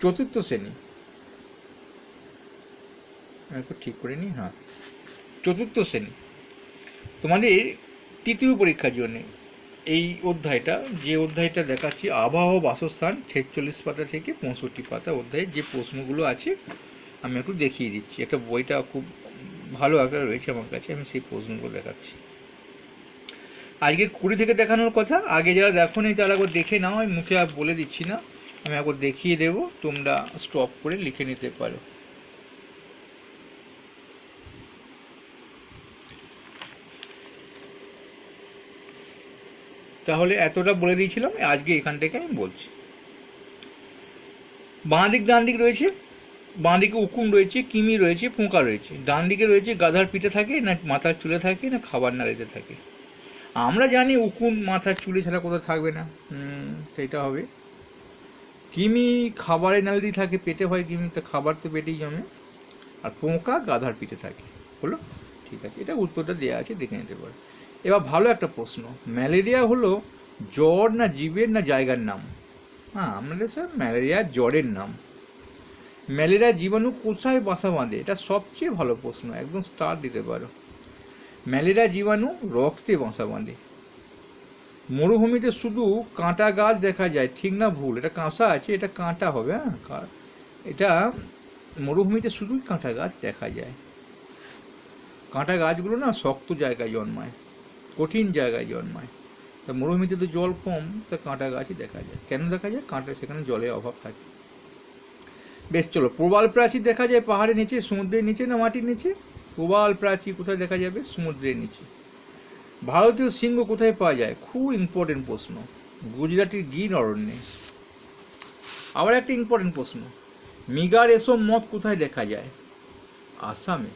চতুর্থ শ্রেণি। ঠিক করে নিই হ্যাঁ। চতুর্থ শ্রেণি। তোমাদের তৃতীয় পরীক্ষার জন্য এই অধ্যায়টা, যে অধ্যায়টা দেখাচ্ছি, আবহাওয়া বাসস্থান ছেচল্লিশ পাতা থেকে পঁয়ষট্টি পাতা অধ্যায়ে যে প্রশ্নগুলো আছে, আমি একটু দেখিয়ে দিচ্ছি। একটা বইটা খুব ভালো আকারে রয়েছে আমার কাছে, আমি সেই প্রশ্নগুলো দেখাচ্ছি। আজকে কুড়ি থেকে দেখানোর কথা, আগে যারা দেখো নি তারা একবার দেখে নাও, আমি মুখে বলে দিচ্ছি না। আমি একবার দেখিয়ে দেবো, তোমরা স্টপ করে লিখে নিতে পারো। তাহলে এতটা বলে দিয়েছিলাম, আজকে এখান থেকে আমি বলছি। বাঁ দিক ডান দিক রয়েছে, বাঁ দিকে উকুন রয়েছে, কিমি রয়েছে পোঁকা রয়েছে। ডান দিকে রয়েছে গাধার পিঠে থাকে, না মাথার চুলে থাকে, না খাবার নাড়িতে থাকে। আমরা জানি উকুন, মাথার চুলে ছাড়া কোথাও থাকবে না। সেটা হবে। কিমি খাবারের নালিতেই থাকে, পেটে হয় কিমি, তো খাবার তো পেটেই জমে। আর পোঁকা গাধার পিঠে থাকে, হলো? ঠিক আছে, এটা উত্তরটা দেওয়া আছে, দেখে নিতে পারো। এবার ভালো একটা প্রশ্ন, ম্যালেরিয়া হলো জ্বর না জীবের না জায়গার নাম? হ্যাঁ আমাদের স্যার ম্যালেরিয়া জ্বরের নাম। ম্যালেরিয়া জীবাণু কোথায় বাসা বাঁধে? এটা সবচেয়ে ভালো প্রশ্ন, একদম স্টার দিতে পারো। ম্যালেরিয়া জীবাণু রক্তে বাসা বাঁধে। মরুভূমিতে শুধু কাঁটা গাছ দেখা যায়, ঠিক না ভুল? এটা কাঁসা আছে, এটা কাঁটা হবে হ্যাঁ? এটা মরুভূমিতে শুধুই কাঁটা গাছ দেখা যায়। কাঁটা গাছগুলো না শক্ত জায়গায় জন্মায়, কঠিন জায়গায় জন্মায়। তা মরুভূমিতে তো জল কম, তা কাঁটা গাছই দেখা যায়। কেন দেখা যায়? কাঁটা, সেখানে জলের অভাব থাকে। বেশ, চলো, প্রবাল প্রাচীর দেখা যায় পাহাড়ের নিচে, সমুদ্রের নিচে না মাটির নিচে? প্রবাল প্রাচীর কোথায় দেখা যাবে? সমুদ্রের নিচে। ভারতীয় সিংহ কোথায় পাওয়া যায়? খুব ইম্পর্টেন্ট প্রশ্ন। গুজরাটের গির অরণ্যে। আবার একটা ইম্পর্টেন্ট প্রশ্ন। মিগার এসব মত কোথায় দেখা যায়? আসামে।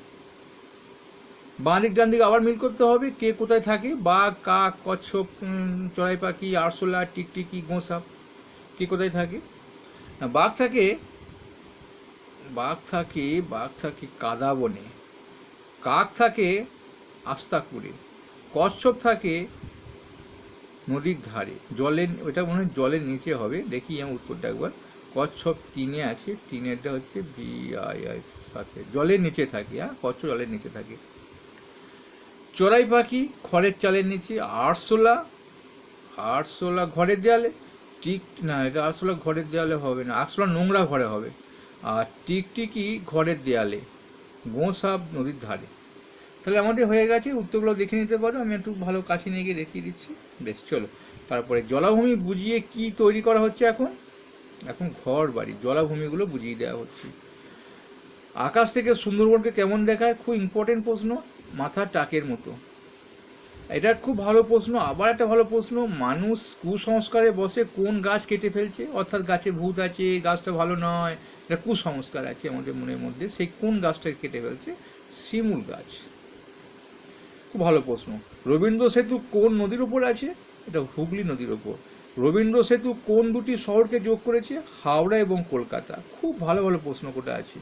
বাঁ দিক ডান দিক আবার মিল করতে হবে। কে কোথায় থাকে? বাঘ কাক কচ্ছপ চড়াই পাখি আরশোলা, টিকটিকি গোসাপ কে কোথায় থাকে? বাঘ থাকে। বাঘ থাকে বাঘ থাকে কাদা বনে কাক থাকে আস্তাকুড়ে কচ্ছপ থাকে নদীর ধারে। জলের, ওটা মনে হয় জলের নিচে হবে। দেখি আমি উত্তরটা একবার। কচ্ছপ টিনে আছে। টিনেরটা হচ্ছে বি আই আই সাথে। জলের নিচে থাকে হ্যাঁ? কচ্ছপ জলের নিচে থাকে। চড়াই পাখি খড়ের চালের নিচে। আরশোলা আরশোলা ঘরের দেয়ালে। টিক না, এটা আরশোলা ঘরের দেয়ালে হবে না। আরশোলা নোংরা ঘরে হবে। আর টিকটিকি ঘরের দেয়ালে। গোসাপ নদীর ধারে। তাহলে আমাদের হয়ে গেছে, উত্তরগুলো দেখে নিতে পারো, আমি একটু ভালো কাছে নিয়ে গিয়ে দেখিয়ে দিচ্ছি। বেশ, চলো। তারপরে জলাভূমি বুঝিয়ে কি তৈরি করা হচ্ছে এখন? এখন ঘর বাড়ি, জলাভূমিগুলো বুঝিয়ে দেওয়া হচ্ছে। আকাশ থেকে সুন্দরবনকে কেমন দেখায়? খুব ইম্পর্টেন্ট প্রশ্ন, মাথার টাকের মতো। এটা খুব ভালো প্রশ্ন, আবার একটা ভালো প্রশ্ন, মানুষ কুসংস্কারে বসে কোন গাছ কেটে ফেলছে? অর্থাৎ গাছে ভূত আছে, গাছটা ভালো নয়, এটা কুসংস্কার আছে আমাদের মনের মধ্যে সেই কোন গাছটাকে কেটে ফেলছে? শিমুল গাছ। খুব ভালো প্রশ্ন। রবীন্দ্র সেতু কোন নদীর উপর আছে? এটা হুগলি নদীর উপর। রবীন্দ্র সেতু কোন দুটি শহরকে যোগ করেছে? হাওড়া এবং কলকাতা। খুব ভালো ভালো প্রশ্ন কোটা আছে।